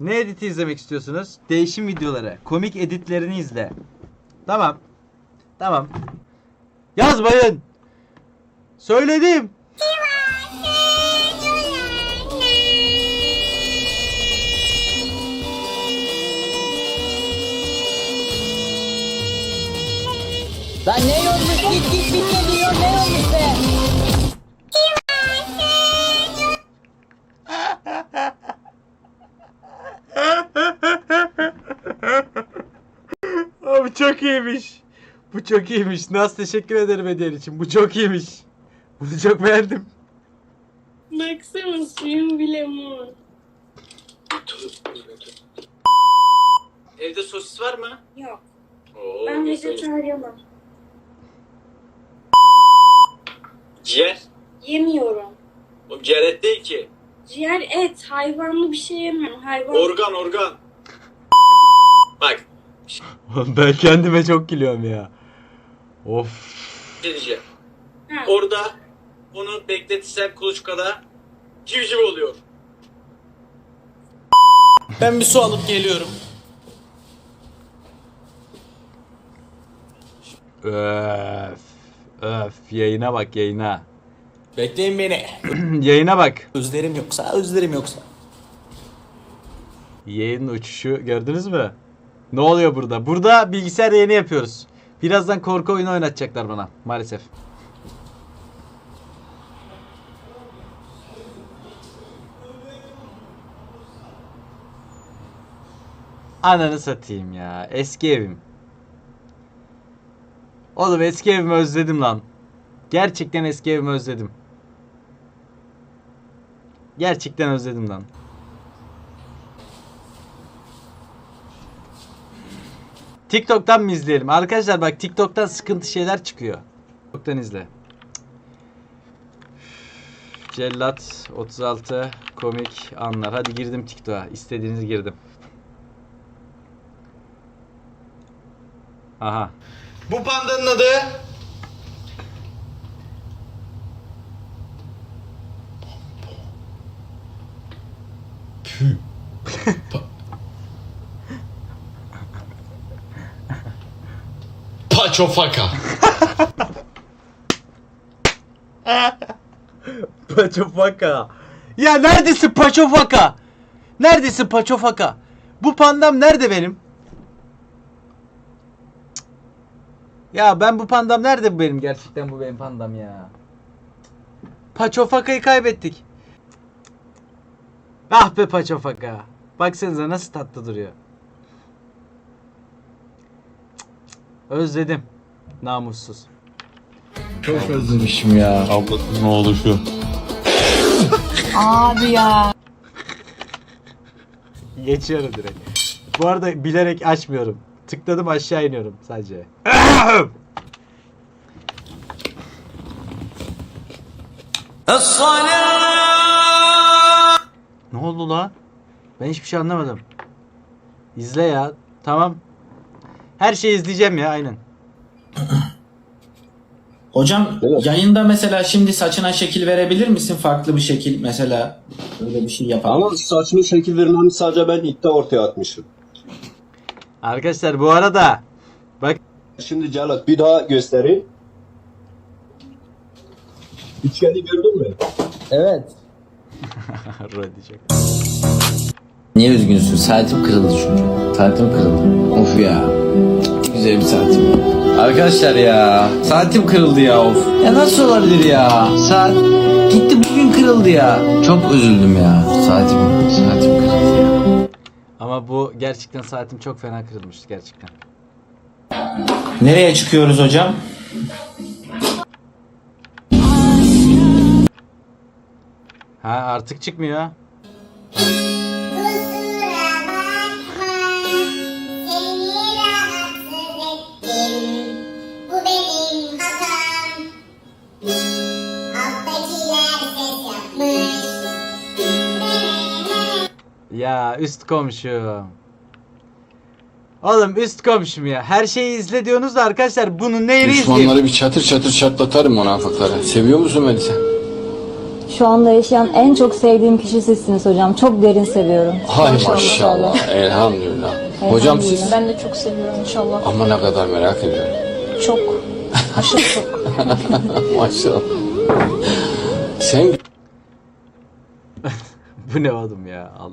Ne editi izlemek istiyorsunuz? Değişim videoları. Komik editlerini izle. Tamam. Tamam. Yazmayın. Söyledim. Lan ne yolmuş git git git çok iyiymiş. Naz teşekkür ederim hediyen için. Bu çok iyiymiş. Bunu çok beğendim. Baksana suyun bile mor. Evde sosis var mı? Yok. Oo, Ben sosis. vejetaryenim. Ciğer. Yemiyorum. O ciğer et değil ki. Ciğer et. Hayvanlı bir şey yemiyorum. Hayvan. Organ organ. Bak ben kendime çok gülüyorum ya. Of. bir diyeceğim. Ha, Orada onu bekletirsen kuluçkada civciv oluyor. Ben bir su alıp geliyorum. Öf. Öf. Yayına bak yayına. Bekleyin beni. yayına bak. Özlerim yoksa özlerim yoksa. Yayın uçuşu gördünüz mü? Ne oluyor burada? Burada bilgisayar yayını yapıyoruz. Birazdan korku oyunu oynatacaklar bana maalesef. Ananı satayım ya. Eski evim. Oğlum eski evimi özledim lan. Gerçekten eski evimi özledim. Gerçekten özledim lan. TikTok'tan mı izleyelim? Arkadaşlar bak TikTok'tan sıkıntı şeyler çıkıyor. TikTok'tan izle. Cellat 36 komik anlar. Hadi girdim TikTok'a. İstediğiniz girdim. Aha. Bu pandanın adı Paçofaka. Paçofaka. Ya neredesin Paçofaka? Neredesin Paçofaka? Bu pandam nerede benim? Ya ben bu pandam nerede bu benim gerçekten bu benim pandam ya. Paçofaka'yı kaybettik. Ah be Paçofaka. Baksanıza nasıl tatlı duruyor. Özledim. Namussuz. Çok özlemişim ya. Ablasının oğlu şu. Abi ya. Geçiyorum direkt. Bu arada bilerek açmıyorum. Tıkladım aşağı iniyorum sadece. ne oldu lan? Ben hiçbir şey anlamadım. İzle ya. Tamam. Her şeyi izleyeceğim ya aynen. Hocam yayında mesela şimdi saçına şekil verebilir misin? Farklı bir şekil mesela. Öyle bir şey yapalım. Ama saçını şekil vermemi sadece ben iddia ortaya atmışım. Arkadaşlar bu arada bak Şimdi Celat bir daha göstereyim. Üçgeni gördün mü? Evet. Ro diyecek. Niye üzgünsün? Saatim kırıldı çünkü. Saatim kırıldı. Of ya. Ne güzel bir saatim. Arkadaşlar ya. Saatim kırıldı ya of. Ya nasıl olabilir ya? Saat gitti bugün kırıldı ya. Çok üzüldüm ya. Saatim, saatim kırıldı ya. Ama bu gerçekten saatim çok fena kırılmıştı gerçekten. Nereye çıkıyoruz hocam? Ha artık çıkmıyor. Ya üst komşum. Oğlum üst komşum ya. Her şeyi izle diyorsunuz da arkadaşlar bunun neyini izleyeyim? Düşmanları bir çatır çatır çatlatarım münafıklara. Seviyor musun beni sen? Şu anda yaşayan en çok sevdiğim kişi sizsiniz hocam. Çok derin seviyorum. Hay Maşallah. maşallah. Elhamdülillah. Hocam siz Ben de çok seviyorum inşallah. ama ne kadar merak ediyorum. Çok. Aşırı çok. Maşallah. Sen Bu ne oğlum ya Allah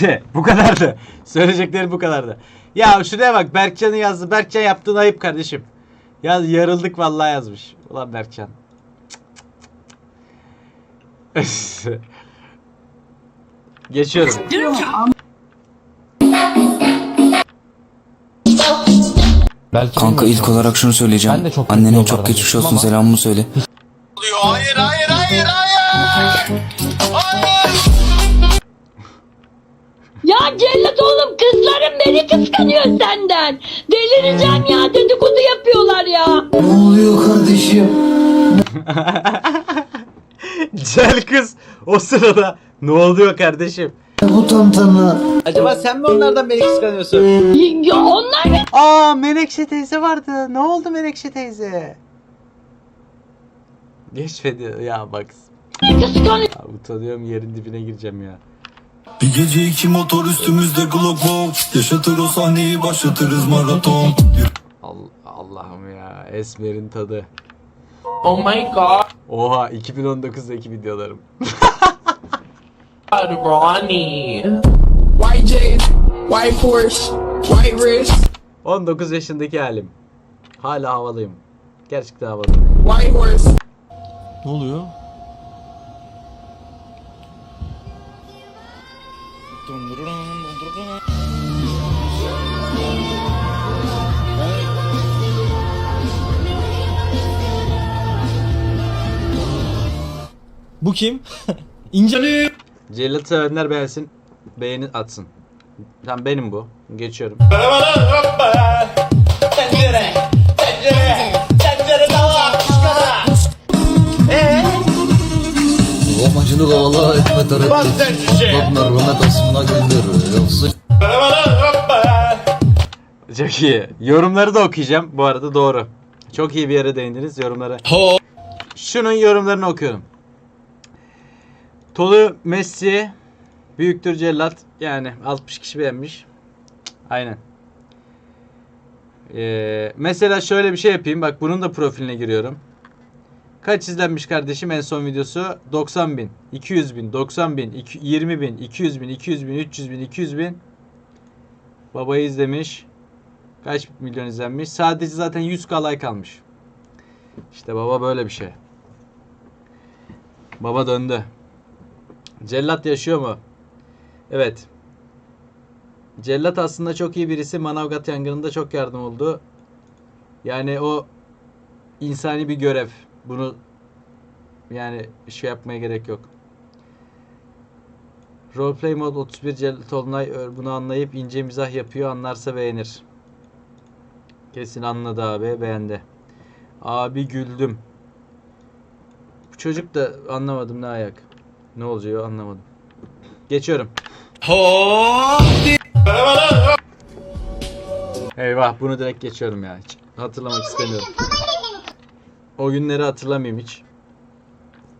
Bitti. Bu kadardı. Söyleyeceklerim bu kadardı. Ya şuraya bak Berkcan'ı yazdı. Berkcan yaptığın ayıp kardeşim. Ya yarıldık vallahi yazmış. Ulan Berkcan. Geçiyorum. Kanka ilk olarak şunu söyleyeceğim. Ben de çok Annene çok geçmiş olsun Ama- selamımı söyle. Kıskanıyor senden. Delireceğim ya dedikodu yapıyorlar ya. Ne oluyor kardeşim? Cel kız o sırada ne oluyor kardeşim? Bu tantana. Acaba sen mi onlardan beni kıskanıyorsun? Ya onlar beni Aa Menekşe teyze vardı. Ne oldu Menekşe teyze? Geçmedi ya bak. Ya, utanıyorum yerin dibine gireceğim ya. Bir gece iki motor üstümüzde Glock wow. Yaşatır o sahneyi başlatırız maraton. Allah, Allah'ım ya Esmer'in tadı. Oh my god. Oha 2019'daki videolarım. Ronnie. White Jade. White Porsche. White wrist. 19 yaşındaki halim. Hala havalıyım. Gerçekten havalıyım. White horse. Ne oluyor? Bu kim? İnce. Cellat sevenler beğensin. Beğeni atsın. Tamam benim bu. Geçiyorum. Amacını kovala etme. Bastır şişe. merhamet asmına gönder. Yoksa Çok iyi. Yorumları da okuyacağım. Bu arada doğru. Çok iyi bir yere değindiniz yorumlara. Şunun yorumlarını okuyorum. Tolu Messi büyüktür cellat. Yani 60 kişi beğenmiş. Aynen. Ee, mesela şöyle bir şey yapayım. Bak bunun da profiline giriyorum. Kaç izlenmiş kardeşim en son videosu? 90 bin, 200 bin, 90 bin, iki- 20 bin, 200 bin, 200 bin, 300 bin, 200 bin. Babayı izlemiş. Kaç milyon izlenmiş? Sadece zaten 100k like almış. İşte baba böyle bir şey. Baba döndü. Cellat yaşıyor mu? Evet. Cellat aslında çok iyi birisi. Manavgat yangınında çok yardım oldu. Yani o insani bir görev. Bunu yani şey yapmaya gerek yok. Roleplay mod 31 Cellat Olunay ö- bunu anlayıp ince mizah yapıyor. Anlarsa beğenir. Kesin anladı abi. Beğendi. Abi güldüm. Bu çocuk da anlamadım ne ayak. Ne oluyor anlamadım. Geçiyorum. Eyvah bunu direkt geçiyorum ya. Hiç hatırlamak istemiyorum. O günleri hatırlamayayım hiç.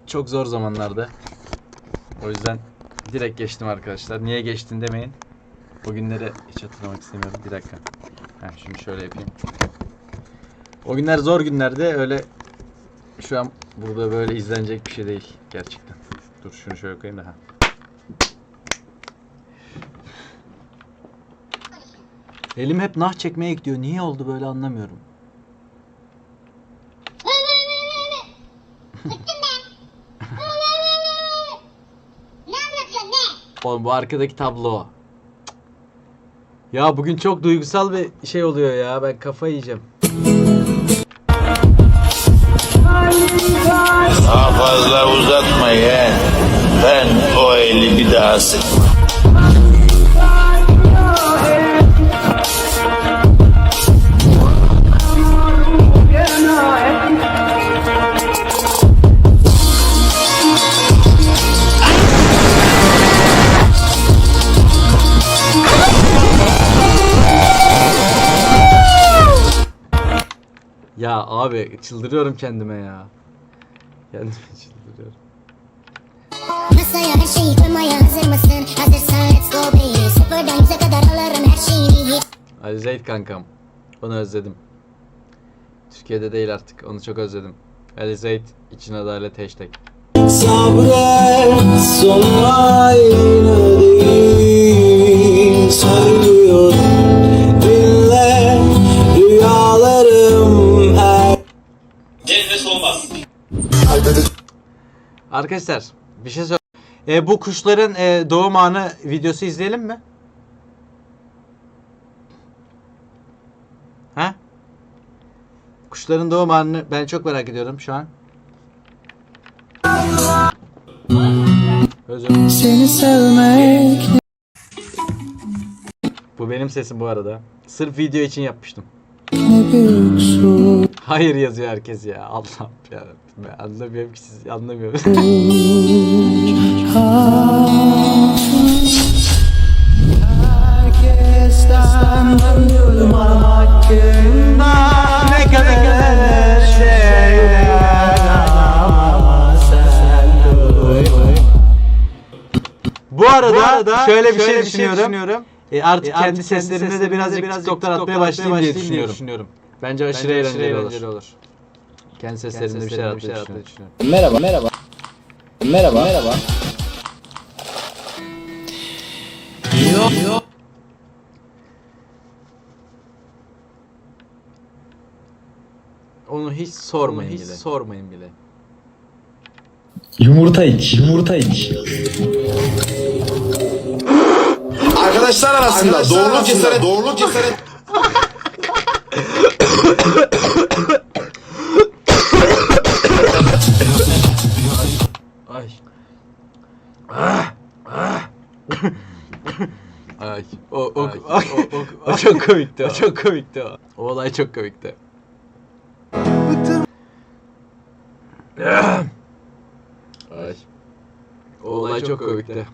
Çok zor zamanlarda. O yüzden direkt geçtim arkadaşlar. Niye geçtin demeyin. O günleri hiç hatırlamak istemiyorum. Bir dakika. Heh, şimdi şöyle yapayım. O günler zor günlerdi. Öyle şu an burada böyle izlenecek bir şey değil gerçekten. Dur şunu şöyle koyayım da. ha. Elim hep nah çekmeye gidiyor. Niye oldu böyle anlamıyorum. Ne anlatıyorsun ne? Oğlum bu arkadaki tablo. Ya bugün çok duygusal bir şey oluyor ya. Ben kafayı yiyeceğim. Daha fazla uzatma yeğen. Ben o eli bir daha sık. Ya abi çıldırıyorum kendime ya. Kendime çıldırıyorum. Masaya her şeyi koymaya hazır mısın? Hazırsan let's go baby Sıfırdan yüze kadar alırım her şeyini Ali Zeyt kankam. Onu özledim. Türkiye'de değil artık. Onu çok özledim. Ali Zeyt için adalet hashtag. Sabret sonuna Arkadaşlar bir şey söyle. E, bu kuşların e, doğum anı videosu izleyelim mi? Ha? Kuşların doğum anını ben çok merak ediyorum şu an. Özür. Seni sevmek Bu benim sesim bu arada. Sırf video için yapmıştım. ne büyük su Hayır yazıyor herkes ya. Allah'ım ya. Ben anlamıyorum ki siz anlamıyorum. Herkesten duyuyorum hakkında Ne kadar şeyler ama sen duyma Bu arada, şöyle bir şey düşünüyorum. E, artık kendi seslerimde de birazcık biraz TikTok'lar atmaya başlayayım diye düşünüyorum. Bence aşırı eğlenceli, olur. Kendi seslerimde bir şeyler atmayı düşünüyorum. Merhaba merhaba. Merhaba merhaba. Onu hiç sormayın bile. sormayın bile. Yumurta iç, yumurta iç. Arkadaşlar arasında doğruluk cesaret, doğruluk cesaret. çok komikti. O çok komikti o. O olay çok komikti. Ay. O olay çok komikti.